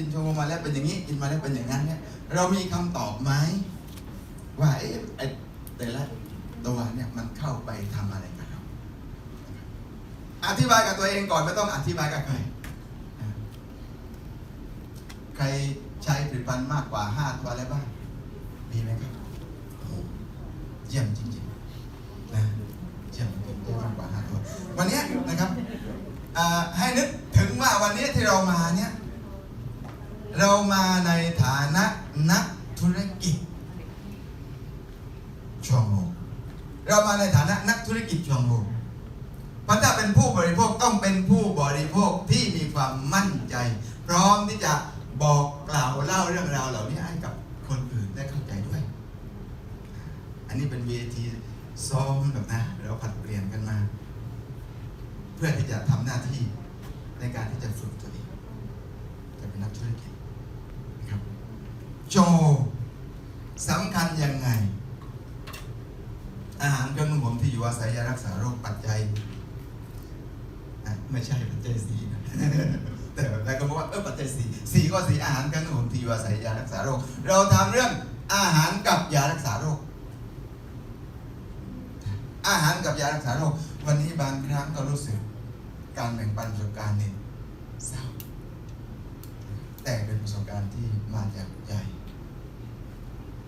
กินชว์มาแล้วเป็นอย่างนี้กินมาแล้วเป็นอย่างนั้นเนี่ยเรามีคำตอบไหมว่าเอ๊ะไอ้แต่ละตัวเนี่ยมันเข้าไปทำอะไรกับเราอธิบายกับตัวเองก่อนไม่ต้องอธิบายกับใคร ใครใช้ผลิตภัณฑ์มากกว่าห้าตัวแล้วบ้างมีไหมครับโอ้โหเยี่ยมจริงๆนะเยี่ยมจริงๆมากกว่าห้าตัววันนี้นะครับให้นึกถึงว่าวันนี้ที่เรามาเนี่ย เรามาในฐานะนักธุรกิจช่วงโงเรามาในฐานะนักธุรกิจช่วงโงเพราะถ้าเป็นผู้บริโภคต้องเป็นผู้บริโภคที่มีความมั่นใจ พร้อมที่จะบอกกล่าวเล่าเรื่องราวเหล่านี้ให้กับคนอื่นได้เข้าใจด้วย อันนี้เป็นเวทีซ้อมแบบนะเราผัดเปลี่ยนกันมา เพื่อที่จะทำหน้าที่ในการที่จะเป็นนักธุรกิจนะครับ โชว์สำคัญยังไง อาหารเครื่องนุ่งห่มที่อยู่อาศัยยารักษาโรคปัจจัยไม่ใช่ปัจจัยสีแต่หลายคนบอกว่าเออปัจจัยสีสีก็สีอาหารเครื่องนุ่งห่มที่อยู่อาศัยยารักษาโรค เราทำเรื่องอาหารกับยารักษาโรค อาหารกับยารักษาโรค วันนี้บางครั้งก็รู้สึกการแบ่งปันประสบการณ์เนี่ยเศร้าแต่เป็นประสบการณ์ที่มาจากใจ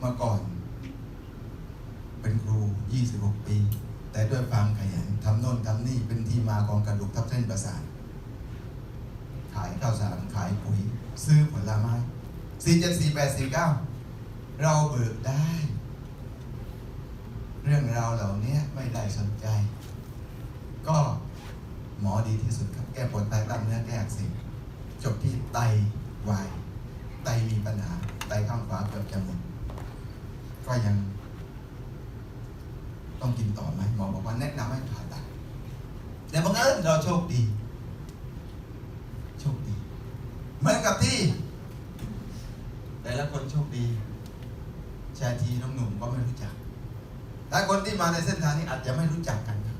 มื่อก่อน เป็นครู 26 ปี แต่ด้วยความขยันทำโน่นทำนี่เป็นที่มาของกระดูกทับเส้นประสาทขายข้าวสารขายปุ๋ย ซื้อผลไม้4 7 4 8 4 9เราเบิกได้ เรื่องราวเหล่านี้ไม่ได้สนใจ ก็หมอดีที่สุดครับแก้ปวดไตกล้ามเนื้อแก้อักเสบจบที่ไตวาย ไตมีปัญหา ไตข้างขวาเกือบจะหมด ก็ยัง ต้องกินต่อไหมหมอบอกว่าแนะนำให้ผ่าตัดแต่บังเอิญเราโชคดี โชคดี เหมือนกับที่แต่ละคนโชคดีชายทีน้องหนุ่มก็ไม่รู้จักถ้าคนที่มาในเส้นทางนี้อาจจะไม่รู้จักกันครับ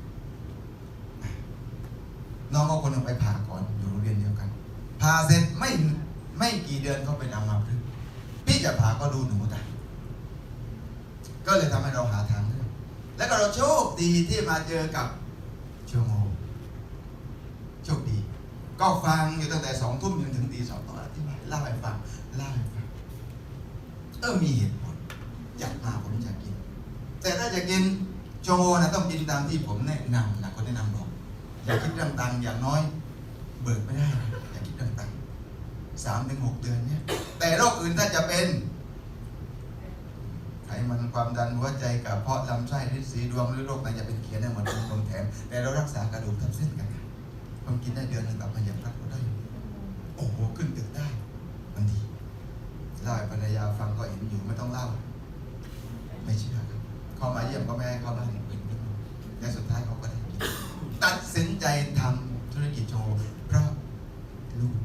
น้องก็คนหนึ่งไปผ่าก่อนอยู่โรงเรียนเดียวกันผ่าเสร็จไม่ไม่กี่เดือนเขาเป็นอัมพฤกษ์พี่จะผ่าก็ดูหนูตาย ก็เลยทำให้เราหาทางเลือกแล้วก็เราโชคดีที่มาเจอกับชั่วโมงโชคดี ก็ฟังอยู่ตั้งแต่สองทุ่มจนถึงตีสองตอนอธิบายเล่าให้ฟังเล่าให้ฟังเออมีเหตุผลอยากมาผมอยากกิน แต่ถ้าจะกินโชโงนะต้องกินตามที่ผมแนะนำนะคนแนะนำบอกอย่าคิดเรื่องตังค์อย่างน้อย เบิกไม่ได้นะอย่าคิดเรื่องตังค์สามถึงหกเดือนเนี่ยแต่โรคอื่นถ้าจะเป็น ความดันหัวใจกับเพาะลำไส้ฤทธิ์สีดวงหรือโรคไหนจะเป็นเขียนได้หมดเป็นแถม แต่เรารักษากระดูกทับเส้นกันนะผมกินได้เดือนหนึงกลับมาหยียบรักก็ได้ โอ้โหขึ้นตึกได้ มันดีเล่าให้ภรรยาฟังก็เห็นอยู่ไม่ต้องเล่า ไม่เชื่อครับเข้ามาเยี่ยมก็ไม่เข้าบ้านเป็นเรื่องและสุดท้ายเขาก็ได้กินตัดสินใจทำธุรกิจโชว์เพราะลูก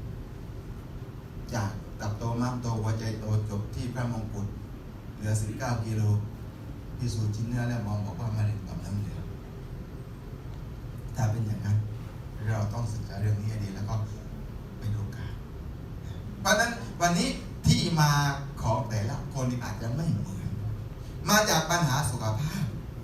จากตับโตม้ามโตหัวใจโตจบที่พระมงกุฎ เหลือ 19 กิโลพิสูจน์ชิ้นเนื้อแล้วหมอบอกว่ามะเร็งต่อมน้ำเหลืองถ้าเป็นอย่างนั้น เราต้องศึกษาเรื่องนี้ให้ดีแล้วก็ไปดูกันเพราะฉะนั้นวันนี้ที่มาของแต่ละคนอาจจะไม่เหมือน มาจากปัญหาสุขภาพ